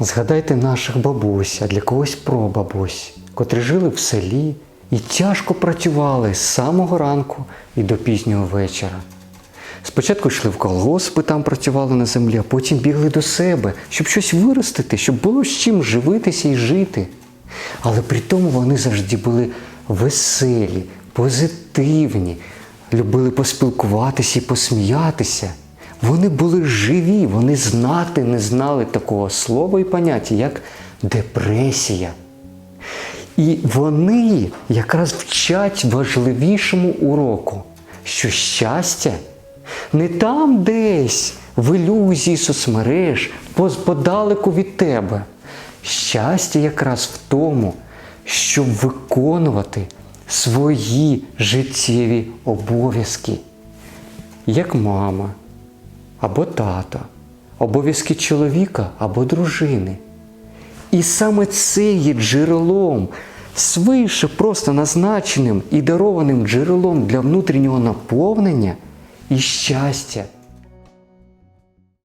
Згадайте наших бабусь, а для когось прабабусь, котрі жили в селі і тяжко працювали з самого ранку і до пізнього вечора. Спочатку йшли в колгоспи, там працювали на землі, а потім бігли до себе, щоб щось виростити, щоб було з чим живитися і жити. Але при тому вони завжди були веселі, позитивні, любили поспілкуватися і посміятися. Вони були живі, вони знати не знали такого слова і поняття, як депресія. І вони якраз вчать важливішому уроку, що щастя не там десь в ілюзії соцмереж, подалеку від тебе. Щастя якраз в тому, щоб виконувати свої життєві обов'язки, як мама або тата, обов'язки чоловіка або дружини. І саме це є джерелом, свише просто назначеним і дарованим джерелом для внутрішнього наповнення і щастя.